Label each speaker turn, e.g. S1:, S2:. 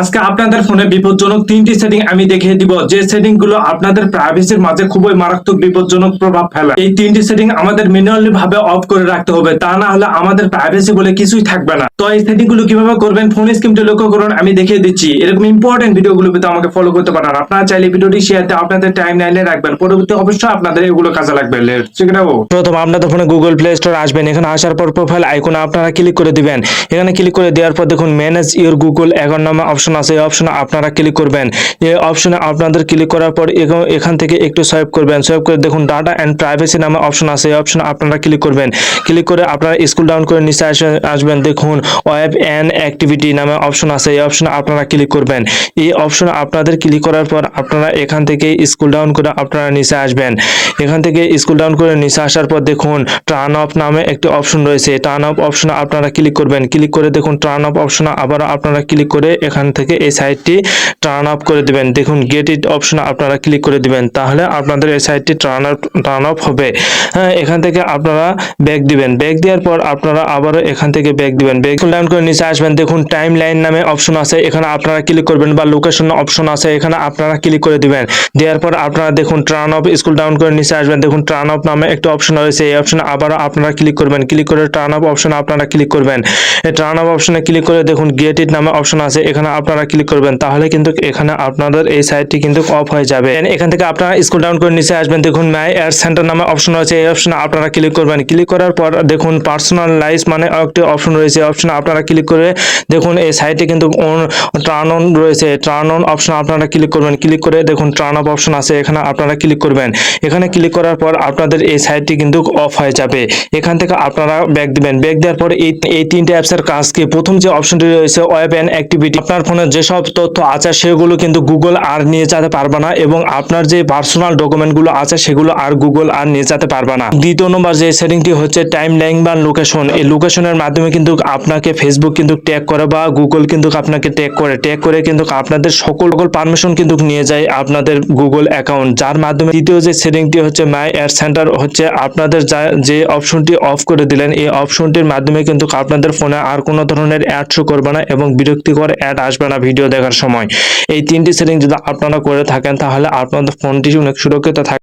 S1: আজকে আপনাদের ফোনে বিপজ্জনক তিনটি সেটিং আমি দেখিয়ে দিব। যে সেটিংগুলো আপনাদের প্রাইভেসির মাঝে খুবই মারাত্মক বিপজ্জনক প্রভাব ফেলে। এই তিনটি সেটিং আমাদের ম্যানুয়ালি ভাবে অফ করে রাখতে হবে। তা না হলে আমাদের প্রাইভেসি বলে কিছুই থাকবে না। তো এই সেটিংগুলো কীভাবে করবেন ফোন স্ক্রিনটি লক্ষ্য করুন, আমি দেখিয়ে দিচ্ছি। এরকম ইম্পর্টেন্ট ভিডিও গুলো পেতে আমাকে ফলো করতে পারেন। আপনারা চাইলে ভিডিওটি শেয়ার দিয়ে আপনাদের টাইম লাইনে রাখবেন। পরবর্তী অবশ্যই আপনাদের এগুলো কাজে লাগবে। প্রথম, আপনাদের ফোনে গুগল প্লে স্টোর আসবেন। এখানে আসার পর প্রোফাইল আইকনে আপনারা ক্লিক করে দিবেন। এখানে ক্লিক করে দেওয়ার পর দেখুন ম্যানেজ ইউর গুগল অ্যাকাউন্ট নামে অপশন আছে, এই অপশনে আপনারা ক্লিক করবেন। এই অপশনে আপনাদের ক্লিক করার পর এখান- থেকে একটু সোয়াইপ করবেন। সোয়াইপ করে দেখুন ডাটা অ্যান্ড প্রাইভেসি নামে অপশন আছে, এই অপশনে আপনারা ক্লিক করবেন। ক্লিক করে আপনারা স্কুল ডাউন করে নিচে আসে- আসবেন। দেখুন ওয়েব অ্যান্ড অ্যাক্টিভিটি নামে অপশন আছে, এই অপশনে আপনারা ক্লিক করবেন। এই অপশনে আপনাদের ক্লিক করার পর আপনারা এখান থেকে স্কুল ডাউন করে আপনারা নিচে আসবেন। এখান থেকে স্কুল ডাউন করে নিচে আসার পর দেখুন টার্ন অফ নামে একটি অপশন রয়েছে। টার্ন অফ অপশনে আপনারা ক্লিক করবেন। ক্লিক করে দেখুন টার্ন অফ অপশনে আবার আপনারা ক্লিক করে এখান থেকে এই সাইটটি টার্ন অফ করে দিবেন। দেখুন গেট ইট অপশনে আপনারা ক্লিক করে দিবেন, তাহলে আপনাদের এই সাইটটি টার্ন অফ টার্ন অফ হবে। হ্যাঁ এখান থেকে আপনারা ব্যাক দিবেন। ব্যাক দেওয়ার পর আপনারা আবারও এখান থেকে ব্যাক দিবেন। ব্যাক ডাউন করে নিচে আসবেন। দেখুন টাইম লাইন নামে অপশন আছে। এখানে আপনারা ক্লিক করবেন বা লোকেশন অপশন আছে। এখানে আপনারা ক্লিক করে দিবেন। দেওয়ার পর আপনারা দেখুন টার্ন অফ স্কুল ডাউন করে নিচে আসবেন। দেখুন টার্ন অফ নামে একটা অপশন রয়েছে। এই অপশনে আবারও আপনারা ক্লিক করবেন। ক্লিক করে টার্ন অফ অপশনে আপনারা ক্লিক করবেন। টার্ন অফ অপশনে ক্লিক করে দেখুন গেট ইট নামে অপশন আছে। এখানে আপনারা ক্লিক করবেন, তাহলে কিন্তু এখানে আপনাদের এই সাইটটি কিন্তু অফ হয়ে যাবে। এখান থেকে আপনারা স্কুল ডাউন করে নিচে আসবেন। দেখুন মাই এয়ার সেন্টার নামে অপশন রয়েছে। এই অপশনে আপনারা ক্লিক করবেন। ক্লিক করার পর দেখুন পার্সোনালাইজ মানে একটি অপশন রয়েছে। অপশনে আপনারা ক্লিক করে দেখুন, এই সাইটে কিন্তু টার্ন অন রয়েছে। টার্ন অন অপশন আপনারা ক্লিক করবেন। ক্লিক করে দেখুন টার্ন অফ অপশন আছে। এখানে আপনারা ক্লিক করবেন। এখানে ক্লিক করার পর আপনাদের এই সাইটটি কিন্তু অফ হয়ে যাবে। এখান থেকে আপনারা ব্যাক দিবেন। ব্যাক দেওয়ার পর এই এই তিনটে অ্যাপসের কাজ কি? প্রথম যে অপশনটি রয়েছে ওয়েব অ্যান্ড অ্যাক্টিভিটি আপনার ফোনে যেসব তথ্য আছে সেগুলো কিন্তু গুগল আর নিয়ে যেতে পারবে না এবং আপনার যে পার্সোনাল ডকুমেন্টগুলো আছে সেগুলো আর গুগল আর নিয়ে যেতে পারবে না। দ্বিতীয় নম্বর যে সেটিংটি হচ্ছে টাইম লাইন বা লোকেশন। এই লোকেশনের মাধ্যমে কিন্তু আপনাকে ফেসবুক কিন্তু ট্যাগ করে বা গুগল কিন্তু আপনাকে ট্যাগ করে। ট্যাগ করে কিন্তু আপনাদের সকল সকল পারমিশন কিন্তু নিয়ে যায় আপনাদের গুগল অ্যাকাউন্ট। যার মাধ্যমে দ্বিতীয় যে সেটিংটি হচ্ছে মাই অ্যাড সেন্টার হচ্ছে আপনাদের যা অপশনটি অফ করে দিলেন, এই অপশনটির মাধ্যমে কিন্তু আপনাদের ফোনে আর কোনো ধরনের অ্যাড শো করবে না এবং বিরক্তিকর অ্যাড আসবে না ভিডিও দেখার সময়। এই তিনটি সেটিং যদি আপনারা করে থাকেন, তাহলে আপনাদের ফোনটি অনেক সুরক্ষিত থাকবে।